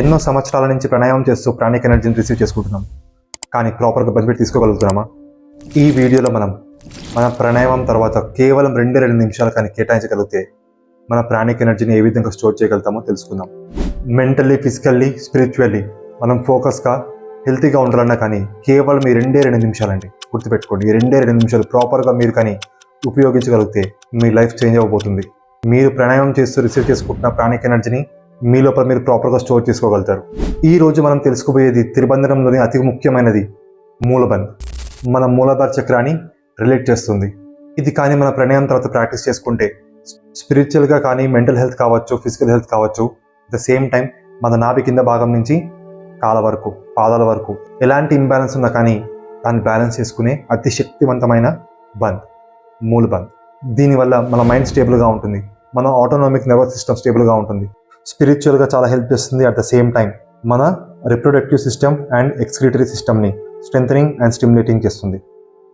ఎన్నో సంవత్సరాల నుంచి ప్రాణాయామం చేస్తూ ప్రాణిక్ ఎనర్జీని రిసీవ్ చేసుకుంటున్నాం. కానీ ప్రాపర్గా బెనిఫిట్ తీసుకోగలుగుతున్నామా? ఈ వీడియోలో మనం మన ప్రాణాయామం తర్వాత కేవలం రెండే రెండు నిమిషాలు కానీ కేటాయించగలిగితే మన ప్రాణిక్ ఎనర్జీని ఏ విధంగా స్టోర్ చేయగలుగుతామో తెలుసుకుందాం. మెంటల్లీ ఫిజికల్లీ స్పిరిచువల్లీ మనం ఫోకస్గా హెల్తీగా ఉండాలన్నా కానీ కేవలం ఈ రెండే రెండు నిమిషాలండి. గుర్తుపెట్టుకోండి ఈ రెండే రెండు నిమిషాలు ప్రాపర్గా మీరు కానీ ఉపయోగించగలిగితే మీ లైఫ్ చేంజ్ అవ్వబోతుంది. మీరు ప్రాణాయామం చేస్తూ రిసీవ్ చేసుకుంటున్న ప్రాణిక్ ఎనర్జీని మీ లోపల మీరు ప్రాపర్గా స్టోర్ చేసుకోగలుగుతారు. ఈ రోజు మనం తెలుసుకోబోయేది త్రిబంధనంలోని అతి ముఖ్యమైనది మూలబంధ్ మన మూలాధార చక్రాన్ని రిలేట్ చేస్తుంది. ఇది కానీ మన ప్రణయం తర్వాత ప్రాక్టీస్ చేసుకుంటే స్పిరిచువల్గా కానీ మెంటల్ హెల్త్ కావచ్చు ఫిజికల్ హెల్త్ కావచ్చు ద సేమ్ టైం మన నాభి కింద భాగం నుంచి కాల వరకు పాదాల వరకు ఎలాంటి ఇంబ్యాలెన్స్ ఉన్నా కానీ దాన్ని బ్యాలెన్స్ చేసుకునే అతి శక్తివంతమైన బంద్ మూల బంద్ దీనివల్ల మన మైండ్ స్టేబుల్గా ఉంటుంది. మన ఆటోనామిక్ నర్వస్ సిస్టమ్ స్టేబుల్గా ఉంటుంది. స్పిరిచువల్గా చాలా హెల్ప్ చేస్తుంది అట్ ద సేమ్ టైం మన రిప్రొడక్టివ్ సిస్టమ్ అండ్ ఎక్స్క్రిటరీ సిస్టమ్ని స్ట్రెంథనింగ్ అండ్ స్టిమ్యులేటింగ్ చేస్తుంది.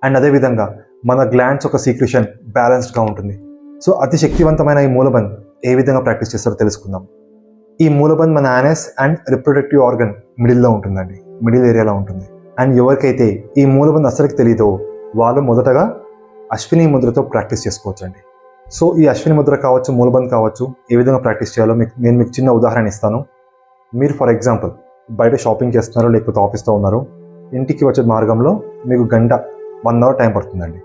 అండ్ అదేవిధంగా మన గ్లాండ్స్ ఒక సీక్రెషన్ బ్యాలెన్స్డ్గా ఉంటుంది. సో అతి శక్తివంతమైన ఈ మూలబంద్ ఏ విధంగా ప్రాక్టీస్ చేస్తారో తెలుసుకుందాం. ఈ మూలబంద్ మన యానస్ అండ్ రిప్రొడక్టివ్ ఆర్గన్ మిడిల్లో ఉంటుందండి. మిడిల్ ఏరియాలో ఉంటుంది. అండ్ ఎవరికైతే ఈ మూలబంద్ అసలుకి తెలియదో వాళ్ళు మొదటగా అశ్విని ముద్రతో ప్రాక్టీస్ చేసుకోవచ్చండి. సో ఈ అశ్విని ముద్ర కావచ్చు మూలబంద్ కావచ్చు ఏ విధంగా ప్రాక్టీస్ చేయాలో మీకు నేను మీకు చిన్న ఉదాహరణ ఇస్తాను. మీరు ఫర్ ఎగ్జాంపుల్ బయట షాపింగ్ చేస్తున్నారు లేకపోతే ఆఫీస్లో ఉన్నారు. ఇంటికి వచ్చే మార్గంలో మీకు గంట వన్ అవర్ టైం పడుతుందండి.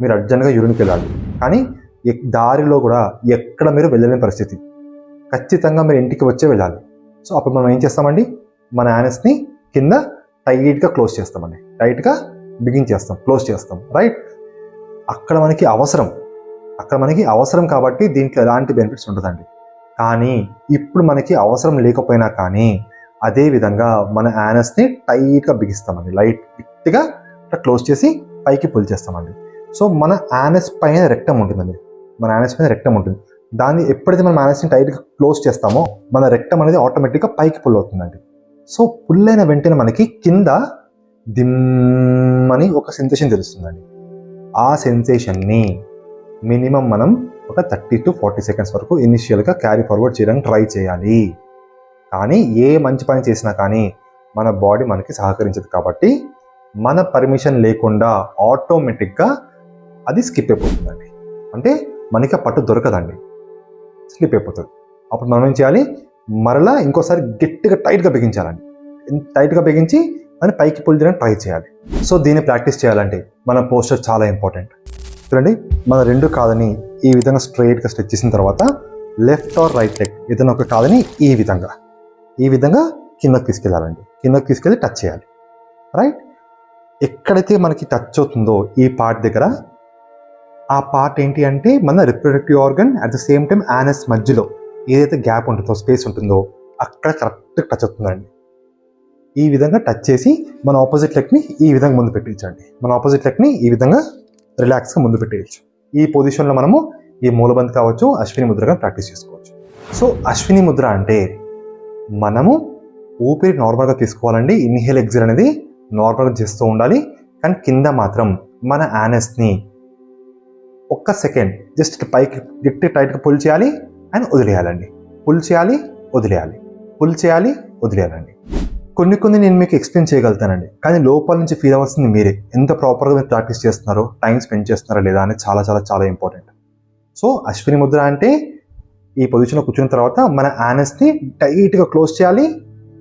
మీరు అర్జెంట్గా యూరిన్కి వెళ్ళాలి. కానీ ఎక్- దారిలో కూడా ఎక్కడ మీరు వెళ్ళలేని పరిస్థితి. ఖచ్చితంగా మీరు ఇంటికి వచ్చే వెళ్ళాలి. సో అప్పుడు మనం ఏం చేస్తామండి? మన యానస్ని కింద టైట్గా క్లోజ్ చేస్తామండి. టైట్గా బిగించేస్తాం క్లోజ్ చేస్తాం. రైట్? అక్కడ మనకి అవసరం. అక్కడ మనకి అవసరం కాబట్టి దీంట్లో ఎలాంటి బెనిఫిట్స్ ఉండదండి. కానీ ఇప్పుడు మనకి అవసరం లేకపోయినా కానీ అదే విధంగా మన యానస్ని టైట్గా బిగిస్తామండి. లైట్ గట్టిగా ఇట్లా క్లోజ్ చేసి పైకి పుల్ చేస్తామండి. సో మన యానస్ పైన రెక్టం ఉంటుందండి. మన యానస్ పైన రెక్టం ఉంటుంది. దాన్ని ఎప్పుడైతే మనం యానస్ని టైట్గా క్లోజ్ చేస్తామో మన రెక్టం అనేది ఆటోమేటిక్గా పైకి పుల్ అవుతుందండి. సో పుల్ అయిన వెంటనే మనకి కింద దిమ్ అని ఒక సెన్సేషన్ తెలుస్తుందండి. ఆ సెన్సేషన్ని మినిమం మనం ఒక థర్టీ టు ఫార్టీ సెకండ్స్ వరకు ఇనిషియల్గా క్యారీ ఫార్వర్డ్ చేయడానికి ట్రై చేయాలి. కానీ ఏ మంచి పని చేసినా కానీ మన బాడీ మనకి సహకరించదు కాబట్టి మన పర్మిషన్ లేకుండా ఆటోమేటిక్గా అది స్కిప్ అయిపోతుందండి. అంటే మనకి ఆ పట్టు దొరకదండి. స్లిప్ అయిపోతుంది. అప్పుడు మనం ఏం చేయాలి? మరలా ఇంకోసారి గట్టిగా టైట్గా బిగించాలండి. టైట్గా బిగించి అని పైకి పుల్ చేయడానికి ట్రై చేయాలి. సో దీన్ని ప్రాక్టీస్ చేయాలంటే మన పోస్టర్ చాలా ఇంపార్టెంట్ చూడండి మన రెండు కాదని ఈ విధంగా స్ట్రైట్గా స్ట్రెచ్ చేసిన తర్వాత లెఫ్ట్ ఆర్ రైట్ లెగ్ ఏదైనా ఒక కాదని ఈ విధంగా ఈ విధంగా కిందకి తీసుకెళ్ళాలండి కిందకి తీసుకెళ్ళి టచ్ చేయాలి. రైట్ ఎక్కడైతే మనకి టచ్ అవుతుందో ఈ పార్ట్ దగ్గర ఆ పార్ట్ ఏంటి అంటే మన reproductive organ at the same time anus మధ్యలో ఏదైతే గ్యాప్ ఉంటుందో స్పేస్ ఉంటుందో అక్కడ కరెక్ట్ టచ్ అవుతుందండి. ఈ విధంగా టచ్ చేసి మన ఆపోజిట్ లెగ్ని ఈ విధంగా ముందు పెట్టించండి మన ఆపోజిట్ లెగ్ని ఈ విధంగా రిలాక్స్గా ముందు పెట్టేయచ్చు. ఈ పొజిషన్లో మనము ఈ మూలబంద్ కావచ్చు అశ్విని ముద్రగా ప్రాక్టీస్ చేసుకోవచ్చు. సో అశ్విని ముద్ర అంటే మనము ఊపిరి నార్మల్గా తీసుకోవాలండి. ఇన్హేల్ ఎగ్జిల్ అనేది నార్మల్గా చేస్తూ ఉండాలి. కానీ కింద మాత్రం మన యానస్ని ఒక్క సెకండ్ జస్ట్ పైకి గట్టి టైట్గా పుల్ చేయాలి అండ్ వదిలేయాలండి. పుల్ చేయాలి వదిలేయాలి. పుల్ చేయాలి వదిలేయాలండి. కొన్ని కొన్ని నేను మీకు ఎక్స్ప్లెయిన్ చేయగలుగుతానండి. కానీ లోపల నుంచి ఫీల్ అవ్వాల్సింది మీరే. ఎంత ప్రాపర్గా మీరు ప్రాక్టీస్ చేస్తున్నారో టైం స్పెండ్ చేస్తున్నారో లేదా అనేది చాలా చాలా చాలా ఇంపార్టెంట్ సో అశ్విని ముద్ర అంటే ఈ పొజిషన్లో కూర్చున్న తర్వాత మన యానస్ని టైట్గా క్లోజ్ చేయాలి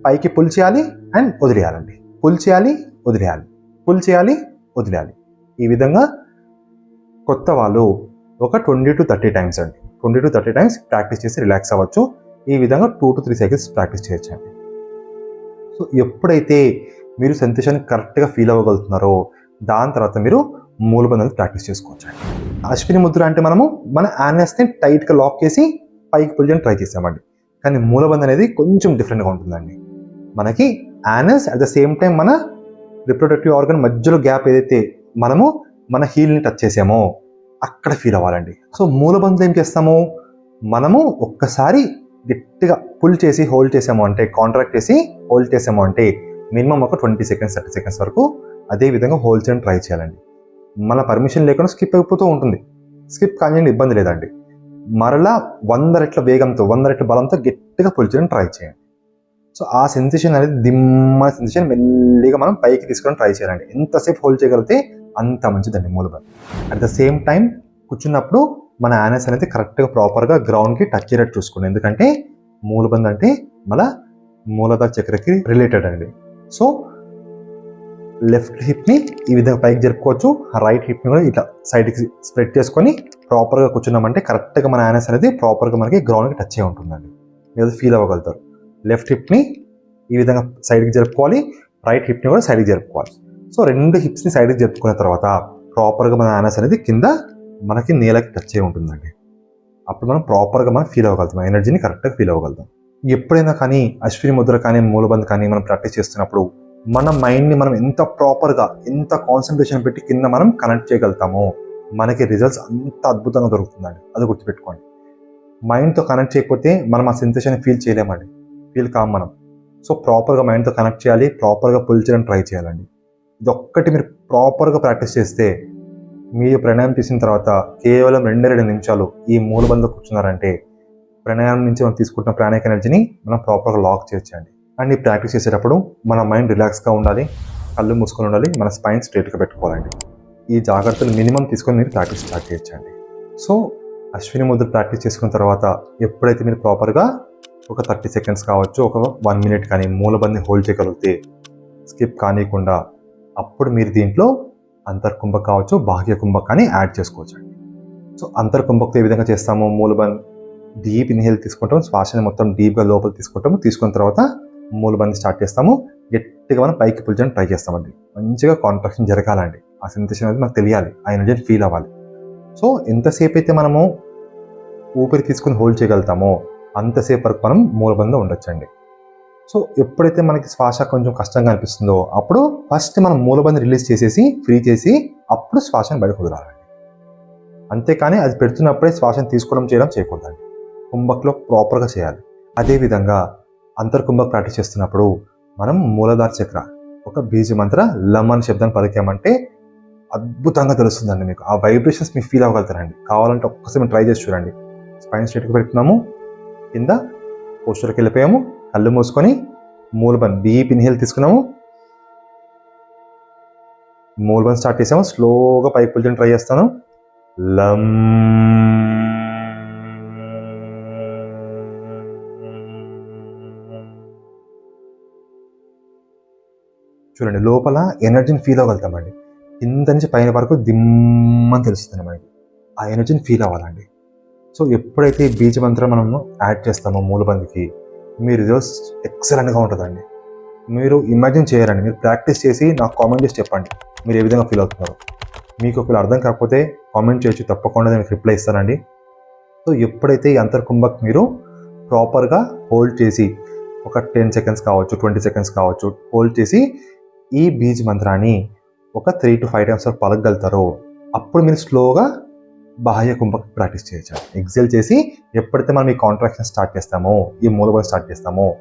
పైకి పుల్ చేయాలి అండ్ వదిలేయాలండి. పుల్ చేయాలి వదిలేయాలి. పుల్ చేయాలి వదిలేయాలి. ఈ విధంగా కొత్త వాళ్ళు ఒక ట్వంటీ టు థర్టీ టైమ్స్ అండి. Twenty to thirty times practice చేసి రిలాక్స్ అవ్వచ్చు. ఈ విధంగా two to three cycles practice చేయొచ్చండి. సో ఎప్పుడైతే మీరు సెన్సేషన్ కరెక్ట్గా ఫీల్ అవ్వగలుగుతున్నారో దాని తర్వాత మీరు మూలబంధాలు ప్రాక్టీస్ చేసుకోవచ్చు. అశ్విని ముద్ర అంటే మనము మన యానస్ని టైట్గా లాక్ చేసి పైకి పుల్ ట్రై చేసామండి. కానీ మూలబంధం అనేది కొంచెం డిఫరెంట్గా ఉంటుందండి. మనకి anus at the same time మన రిప్రొడక్టివ్ ఆర్గన్ మధ్యలో గ్యాప్ ఏదైతే మనము మన హీల్ని టచ్ చేసామో అక్కడ ఫీల్ అవ్వాలండి. సో మూలబంధం ఏం చేస్తాము? మనము ఒక్కసారి గట్టిగా పుల్ చేసి హోల్డ్ చేసాము అంటే కాంట్రాక్ట్ చేసి హోల్డ్ చేసాము అంటే మినిమం ఒక ట్వంటీ సెకండ్స్ థర్టీ సెకండ్స్ వరకు అదే విధంగా హోల్డ్ చేయడం ట్రై చేయాలండి. మన పర్మిషన్ లేకుండా స్కిప్ అయిపోతూ ఉంటుంది. స్కిప్ కానీ ఇబ్బంది లేదండి. మరలా వంద రెట్ల వేగంతో వంద రెట్ల బలంతో గట్టిగా పుల్ చేయడం ట్రై చేయండి. సో ఆ సెన్సేషన్ అనేది దిమ్మ సెన్సేషన్ మెల్లిగా మనం పైకి తీసుకొని ట్రై చేయాలండి. ఎంతసేపు హోల్డ్ చేయగలిగితే అంత మంచిదండి Mulabandh at the same time కూర్చున్నప్పుడు మన యానస్ అనేది కరెక్ట్గా ప్రాపర్గా గ్రౌండ్కి టచ్ అయ్యేటట్టు చూసుకోండి. ఎందుకంటే మూలబంద్ అంటే మన మూలధ చక్రకి రిలేటెడ్ అండి. సో లెఫ్ట్ హిప్ని ఈ విధంగా పైకి జరుపుకోవచ్చు. రైట్ హిప్ని కూడా ఇట్లా సైడ్కి స్ప్రెడ్ చేసుకొని ప్రాపర్గా కూర్చున్నామంటే కరెక్ట్గా మన యానస్ అనేది ప్రాపర్గా మనకి గ్రౌండ్కి టచ్ అయి ఉంటుందండి. మీరు ఫీల్ అవ్వగలుగుతారు. లెఫ్ట్ హిప్ని ఈ విధంగా సైడ్కి జరుపుకోవాలి. రైట్ హిప్ని కూడా సైడ్కి జరుపుకోవాలి. సో రెండు హిప్స్ని సైడ్కి జరుపుకున్న తర్వాత ప్రాపర్గా మన యానస్ అనేది కింద మనకి నేలకి టచ్ అయి ఉంటుందండి. అప్పుడు మనం ప్రాపర్గా మనం ఫీల్ అవ్వగలుగుతాం. ఎనర్జీని కరెక్ట్గా ఫీల్ అవ్వగలుగుతాం. ఎప్పుడైనా కానీ అశ్విని ముద్ర కానీ మూలబంద్ కానీ మనం ప్రాక్టీస్ చేస్తున్నప్పుడు మన మైండ్ని మనం ఎంత ప్రాపర్గా ఎంత కాన్సన్ట్రేషన్ పెట్టి కింద మనం కనెక్ట్ చేయగలుగుతామో మనకి రిజల్ట్స్ అంత అద్భుతంగా దొరుకుతుందండి. అది గుర్తుపెట్టుకోండి. మైండ్తో కనెక్ట్ చేయకపోతే మనం ఆ సెన్సేషన్ ఫీల్ చేయలేమండి. ఫీల్ కాం మనం. సో ప్రాపర్గా మైండ్తో కనెక్ట్ చేయాలి ప్రాపర్గా పుల్ ట్రై చేయాలండి. ఇది ఒక్కటి మీరు ప్రాపర్గా ప్రాక్టీస్ చేస్తే మీరు ప్రాణాయామం చేసిన తర్వాత కేవలం రెండే రెండు నిమిషాలు ఈ మూలబంధం కూర్చున్నారంటే ప్రాణాయామం నుంచి మనం తీసుకుంటున్న ప్రాణిక ఎనర్జీని మనం ప్రాపర్గా లాక్ చేయొచ్చండి అండ్ ఈ ప్రాక్టీస్ చేసేటప్పుడు మన మైండ్ రిలాక్స్గా ఉండాలి కళ్ళు మూసుకొని ఉండాలి మన స్పైన్ స్ట్రేట్గా పెట్టుకోవాలండి. ఈ జాగ్రత్తలు మినిమం తీసుకొని మీరు ప్రాక్టీస్ స్టార్ట్ చేయొచ్చండి. సో అశ్విని ముద్ర ప్రాక్టీస్ చేసుకున్న తర్వాత ఎప్పుడైతే మీరు ప్రాపర్గా ఒక థర్టీ సెకండ్స్ కావచ్చు ఒక వన్ మినిట్ కానీ మూలబంది హోల్డ్ చేయగలిగితే స్కిప్ కానియకుండా అప్పుడు మీరు దీంట్లో అంతర్కుంభక్ కావచ్చు బాహ్య కుంభక్ అని యాడ్ చేసుకోవచ్చు. అండి సో అంతర్కుంభక్తో ఏ విధంగా చేస్తాము మూలబన్ డీప్ ఇన్హేల్ తీసుకుంటాం శ్వాసని మొత్తం డీప్గా లోపల తీసుకుంటాము తీసుకున్న తర్వాత మూలబంది స్టార్ట్ చేస్తాము. గట్టిగా మనం పైకి పులిచడం ట్రై చేస్తామండి. మంచిగా కాంట్రాక్షన్ జరగాలండి. ఆ సెన్సేషన్ అనేది మనకు తెలియాలి. ఆ ఎనర్జీ ఫీల్ అవ్వాలి. సో ఎంతసేపు అయితే మనము ఊపిరి తీసుకుని హోల్డ్ చేయగలుగుతామో అంతసేపు వరకు మనం మూలబంధం ఉండొచ్చండి. సో ఎప్పుడైతే మనకి శ్వాస కొంచెం కష్టంగా అనిపిస్తుందో అప్పుడు ఫస్ట్ మనం మూలబంధం రిలీజ్ చేసేసి ఫ్రీ చేసి అప్పుడు శ్వాసను బయటకు వదలాలండి. అంతేకాని అది పెడుతున్నప్పుడే శ్వాసను తీసుకోవడం చేయడం చేయకూడదండి. కుంభక్లో ప్రాపర్గా చేయాలి. అదేవిధంగా అంతర్కుంభక్ ప్రాక్టీస్ చేస్తున్నప్పుడు మనం మూలధార చక్ర ఒక బీజ మంత్ర లమ్ శబ్దాన్ని పలికామంటే అద్భుతంగా తెలుస్తుందండి మీకు. ఆ వైబ్రేషన్స్ మీకు ఫీల్ అవ్వగలుగుతారండి. కావాలంటే ఒక్కసారి ట్రై చేసి చూడండి. స్పైన్ స్ట్రేట్కి పెడుతున్నాము. కింద పోస్టర్కి వెళ్ళిపోయాము. కళ్ళు మూసుకొని మూలబన్ డీప్ ఇన్హేల్ తీసుకున్నాము. మూలబన్ స్టార్ట్ చేసాము. స్లోగా పైకి పుల్చని ట్రై చేస్తాను. లమ్ చూడండి లోపల ఎనర్జీని ఫీల్ అవ్వగలుగుతామండి కింద నుంచి పైన వరకు దిమ్మని తెలుస్తుంది మనకి. ఆ ఎనర్జీని ఫీల్ అవ్వాలండి. సో ఎప్పుడైతే ఈ బీజ మంత్రం మనము యాడ్ చేస్తామో మూలబందికి మీ రిజల్ట్స్ ఎక్సలెంట్గా ఉంటుందండి. మీరు ఇమాజిన్ చేయరండి మీరు ప్రాక్టీస్ చేసి నాకు కామెంట్ చేసి చెప్పండి. మీరు ఏ విధంగా ఫీల్ అవుతున్నారు? మీకు ఒకవేళ అర్థం కాకపోతే కామెంట్ చేయొచ్చు తప్పకుండా నేను రిప్లై ఇస్తానండి. సో ఎప్పుడైతే ఈ అంతర్కుంభక్ మీరు ప్రాపర్గా హోల్డ్ చేసి ఒక టెన్ సెకండ్స్ కావచ్చు ట్వంటీ సెకండ్స్ కావచ్చు హోల్డ్ చేసి ఈ బీజ్ మంత్రాన్ని ఒక త్రీ టు ఫైవ్ టైమ్స్ వరకు పలకగలుగుతారు అప్పుడు మీరు స్లోగా బాహ్య కుంభక్ ప్రాక్టీస్ చేయొచ్చు ఎగ్జైల్ చేసి ఎప్పుడైతే మనం ఈ కాంట్రాక్షన్ స్టార్ట్ చేస్తామో ఈ మూలబల్ స్టార్ట్ చేస్తామో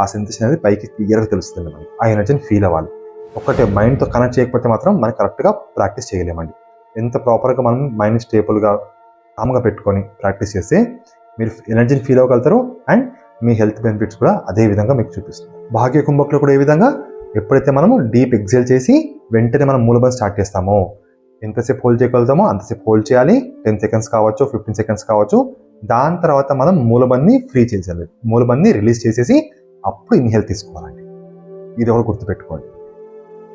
ఆ సెన్సేషన్ అనేది పైకి క్లియర్గా తెలుస్తుంది మనకి. ఆ ఎనర్జీని ఫీల్ అవ్వాలి. ఒక్కటే మైండ్తో కనెక్ట్ చేయకపోతే మాత్రం మనం కరెక్ట్గా ప్రాక్టీస్ చేయలేమండి. ఎంత ప్రాపర్గా మనం మైండ్ స్టేబుల్గా కామ్గా పెట్టుకొని ప్రాక్టీస్ చేస్తే మీరు ఎనర్జీని ఫీల్ అవ్వగలుగుతారు అండ్ మీ హెల్త్ బెనిఫిట్స్ కూడా అదే విధంగా మీకు చూపిస్తుంది. భాగ్య కుంభకులు కూడా ఏ విధంగా? ఎప్పుడైతే మనము డీప్ ఎగ్జైల్ చేసి వెంటనే మనం మూలబల్ స్టార్ట్ చేస్తామో ఎంతసేపు హోల్డ్ చేయగలుగుతామో అంతసేపు హోల్డ్ చేయాలి. టెన్ సెకండ్స్ కావచ్చు ఫిఫ్టీన్ సెకండ్స్ కావచ్చు. దాని తర్వాత మనం మూలబంది ఫ్రీ చేసేయాలి. మూలబంది రిలీజ్ చేసేసి అప్పుడు ఇన్హేల్ తీసుకోవాలండి. ఇది ఒకటి గుర్తుపెట్టుకోండి.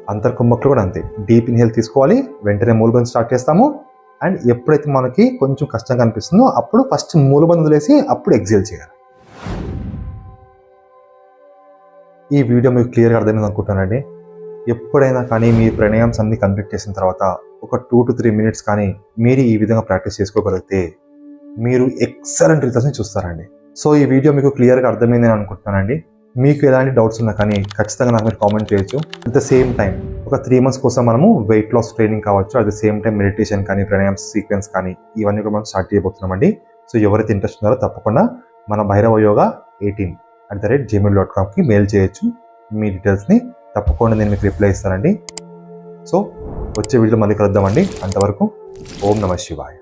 అంతర్కుంభక్లు కూడా అంతే. డీప్ ఇన్హేల్ తీసుకోవాలి. వెంటనే మూలబంది స్టార్ట్ చేస్తాము. అండ్ ఎప్పుడైతే మనకి కొంచెం కష్టంగా అనిపిస్తుందో అప్పుడు ఫస్ట్ మూలబంది వదిలేసి అప్పుడు ఎగ్జైల్ చేయాలి. ఈ వీడియో మీకు క్లియర్గా అర్థమైంది అనుకుంటానండి ఎప్పుడైనా కానీ మీ ప్రణయామ్స్ అన్ని కంప్లీట్ చేసిన తర్వాత ఒక టూ టు త్రీ మినిట్స్ కానీ మీరు ఈ విధంగా ప్రాక్టీస్ చేసుకోగలిగితే మీరు ఎక్సలెంట్ రిజల్ట్స్ని చూస్తారండి. సో ఈ వీడియో మీకు క్లియర్గా అర్థమైందని అనుకుంటున్నానండి. మీకు ఎలాంటి డౌట్స్ ఉన్నా కానీ ఖచ్చితంగా నాకు మీరు కామెంట్ చేయొచ్చు. అట్ ద సేమ్ టైం ఒక త్రీ మంత్స్ కోసం మనము వెయిట్ లాస్ ట్రైనింగ్ కావచ్చు at the same time meditation కానీ ప్రణయామ్స్ సీక్వెన్స్ కానీ ఇవన్నీ కూడా మనం స్టార్ట్ చేయబోతున్నామండి. సో ఎవరైతే ఇంట్రెస్ట్ ఉన్నారో తప్పకుండా మన Bhairava yoga eighteen at the rate Gmail dot కామ్కి mail చేయొచ్చు. మీ డీటెయిల్స్ని తప్పకుండా నేను మీకు రిప్లై ఇస్తానండి. సో వచ్చే వీడియో మళ్ళీ కలుద్దామండి. అంతవరకు ఓం నమ శివాయ.